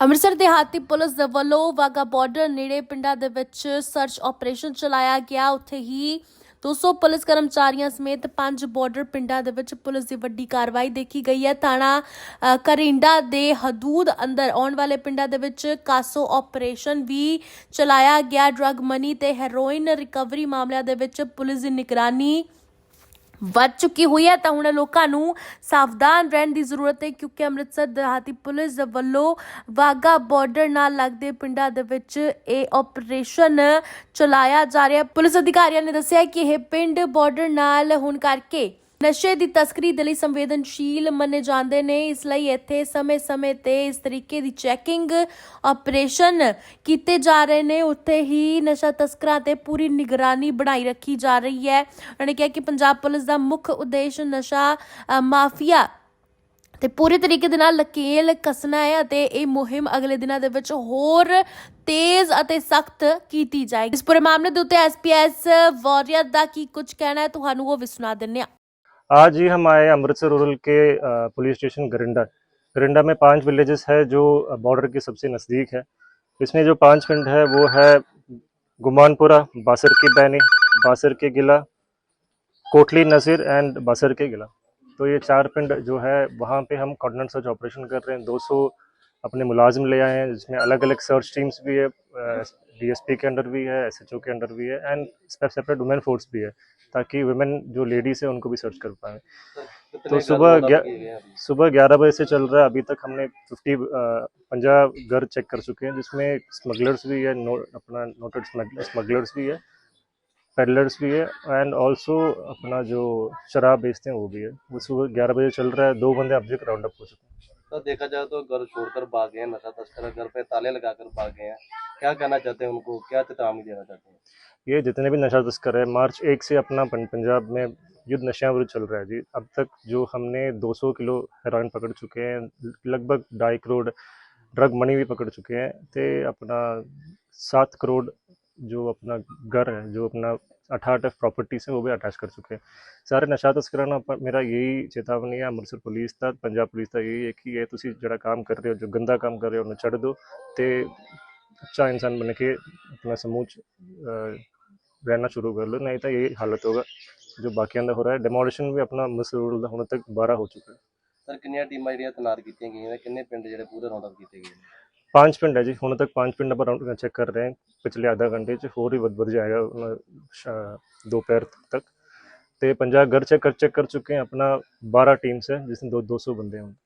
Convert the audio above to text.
ਅੰਮ੍ਰਿਤਸਰ ਦੇਹਾਤੀ ਪੁਲਿਸ ਦੇ ਵੱਲੋਂ ਵਾਗਾ ਬਾਰਡਰ ਨੇੜੇ ਪਿੰਡਾਂ ਦੇ ਵਿੱਚ ਸਰਚ ਆਪਰੇਸ਼ਨ ਚਲਾਇਆ ਗਿਆ। ਉੱਥੇ ਹੀ 200 ਪੁਲਿਸ ਕਰਮਚਾਰੀਆਂ ਸਮੇਤ ਪੰਜ ਬਾਰਡਰ ਪਿੰਡਾਂ ਦੇ ਵਿੱਚ ਪੁਲਿਸ ਦੀ ਵੱਡੀ ਕਾਰਵਾਈ ਦੇਖੀ ਗਈ ਹੈ। ਥਾਣਾ ਅ, ਕਰਿੰਡਾ ਦੇ ਹਦੂਦ ਅੰਦਰ ਆਉਣ ਵਾਲੇ ਪਿੰਡਾਂ ਦੇ ਵਿੱਚ ਕਾਸੋ ਆਪਰੇਸ਼ਨ ਵੀ ਚਲਾਇਆ ਗਿਆ। ਡਰੱਗ ਮਨੀ ਤੇ ਹੈਰੋਇਨ ਰਿਕਵਰੀ ਮਾਮਲਿਆਂ ਦੇ ਵਿੱਚ ਪੁਲਿਸ ਦੀ ਨਿਗਰਾਨੀ ਵੱਧ ਚੁੱਕੀ ਹੋਈ ਹੈ, ਤਾਂ ਹੁਣ ਲੋਕਾਂ ਨੂੰ ਸਾਵਧਾਨ ਰਹਿਣ ਦੀ ਜ਼ਰੂਰਤ ਹੈ, ਕਿਉਂਕਿ ਅੰਮ੍ਰਿਤਸਰ, ਦਿਹਾਤੀ ਪੁਲਿਸ ਦੇ ਵੱਲੋਂ ਵਾਗਾ ਬਾਰਡਰ ਨਾਲ ਲੱਗਦੇ ਪਿੰਡਾਂ ਦੇ ਵਿੱਚ ਇਹ ਆਪਰੇਸ਼ਨ ਚਲਾਇਆ ਜਾ ਰਿਹਾ ਪੁਲਿਸ ਅਧਿਕਾਰੀਆਂ ਨੇ ਦੱਸਿਆ ਕਿ ਇਹ ਪਿੰਡ ਬਾਰਡਰ ਨਾਲ ਹੋਣ ਕਰਕੇ ਨਸ਼ੇ ਦੀ ਤਸਕਰੀ ਦੇ ਲਈ ਸੰਵੇਦਨਸ਼ੀਲ ਮੰਨੇ ਜਾਂਦੇ ਨੇ। ਇਸ ਲਈ ਇੱਥੇ ਸਮੇਂ-ਸਮੇਂ ਤੇ ਇਸ ਤਰੀਕੇ ਦੀ ਚੈਕਿੰਗ ਆਪਰੇਸ਼ਨ ਕੀਤੇ ਜਾ ਰਹੇ ਨੇ। ਉੱਥੇ ਹੀ ਨਸ਼ਾ ਤਸਕਰਾਂ ਤੇ ਪੂਰੀ ਨਿਗਰਾਨੀ ਬਣਾਈ ਰੱਖੀ ਜਾ ਰਹੀ ਹੈ। ਉਹਨਾਂ ਨੇ ਕਿਹਾ ਕਿ ਪੰਜਾਬ ਪੁਲਿਸ ਦਾ ਮੁੱਖ ਉਦੇਸ਼ ਨਸ਼ਾ ਮਾਫੀਆ ਤੇ ਪੂਰੇ ਤਰੀਕੇ ਦੇ ਨਾਲ ਲਕੇਲ ਕੱਸਣਾ ਹੈ ਅਤੇ ਇਹ ਮੁਹਿੰਮ ਅਗਲੇ ਦਿਨਾਂ ਦੇ ਵਿੱਚ ਹੋਰ ਤੇਜ਼ ਅਤੇ ਸਖਤ ਕੀਤੀ ਜਾਏਗੀ। ਇਸ ਪੂਰੇ ਮਾਮਲੇ ਦੇ ਉੱਤੇ ਐਸਪੀਐਸ ਵਾਰੀਅਰ ਦਾ ਕੀ ਕੁਝ ਕਹਿਣਾ ਹੈ, ਤੁਹਾਨੂੰ ਉਹ ਵੀ ਸੁਣਾ ਦਿੰਨੇ ਆ आज ही हम आए अमृतसर रूरल के पुलिस स्टेशन गरिंडा। गरिंडा में पाँच विलेजेस है जो बॉर्डर के सबसे नज़दीक है। इसमें जो पाँच पिंड है वो है गुमानपुरा, बासर के बैनी, बासर के गिला, कोटली नसीर एंड बासर के गिला। तो ये चार पिंड जो है, वहाँ पे हम कॉर्डिनेट सर्च ऑपरेशन कर रहे हैं। 200 अपने मुलाजिम ले आए हैं जिसमें अलग अलग सर्च टीम्स भी है डीएसपी के अंडर भी है एसएचओ के अंडर भी है एंड सेपरेट वुमेन फोर्स भी है ताकि वुमेन जो लेडीज़ है उनको भी सर्च कर पाए। तो सुबह ग्या- सुबह 11 बजे से चल रहा है अभी तक हमने 50 पंजाब घर चेक कर चुके हैं जिसमें स्मगलर्स भी है नो, अपना नोटेड स्मगलर्स भी है पेडलर्स भी है एंड ऑल्सो अपना जो शराब बेचते हैं वो भी है। वो सुबह 11 बजे चल रहा है दो बंदे अब तक राउंड अप हो चुके हैं। तो देखा जाए तो घर छोड़कर भाग गए नशा तस्कर घर पे ताले लगाकर भाग गए हैं। क्या कहना चाहते हैं उनको? क्या चेतावनी देना चाहते हैं? ये जितने भी नशा तस्कर है, मार्च एक से अपना पंजाब में युद्ध नशा विरुद्ध चल रहा है जी। अब तक जो हमने 200 किलो हेरोइन पकड़ चुके हैं, लगभग ढाई करोड़ ड्रग मनी भी पकड़ चुके हैं, ते अपना सात करोड़ जो अपना घर है, जो अपना अठारह एफ प्रॉपर्टीज है वो भी अटैच कर चुके हैं ਸਾਰੇ ਨਸ਼ਾ ਤਸਕਰਾਂ ਨੂੰ ਆਪਾਂ- ਮੇਰਾ ਯਹੀ ਚੇਤਾਵਨੀ ਹੈ ਅੰਮ੍ਰਿਤਸਰ ਪੁਲਿਸ ਦਾ ਪੰਜਾਬ ਪੁਲਿਸ ਦਾ ਯਹੀ ਹੈ ਕਿ ਇਹ ਤੁਸੀਂ ਜਿਹੜਾ ਕੰਮ ਕਰ ਰਹੇ ਹੋ ਜੋ ਗੰਦਾ ਕੰਮ ਕਰ ਰਹੇ ਹੋ ਉਹਨੂੰ ਛੱਡ ਦਿਓ ਤੇ ਅੱਛਾ ਇਨਸਾਨ ਬਣ ਕੇ ਆਪਣਾ ਸਮੂਹ 'ਚ ਅਹ, रहना शुरू कर लो नहीं तो यही हालत होगा जो बाकी अंदर हो रहा है डिमोलिशन भी अपना मसरूल होने तक बारह हो चुका है ਸਰ ਕਿੰਨੀਆਂ ਟੀਮਾਂ ਜਿਹੜੀਆਂ ਤੈਨਾਤ ਕੀਤੀਆਂ ਗਈਆਂ ਨੇ ਕਿੰਨੇ ਪਿੰਡ ਜਿਹੜੇ ਪੂਰੇ ਰਾਉਂਡ ਅਪ ਕੀਤੇ ਗਏ ਨੇ पाँच पिंड है जी हूँ तक पाँच पिंड राउंड चेक कर रहे हैं। पिछले आधा घंटे होर ही बद जाएगा दोपहर तक। तो पंजाब घर चेक कर चेक कर चुके हैं अपना बारह टीम्स है, जिसमें दो दो सौ बंदे हैं।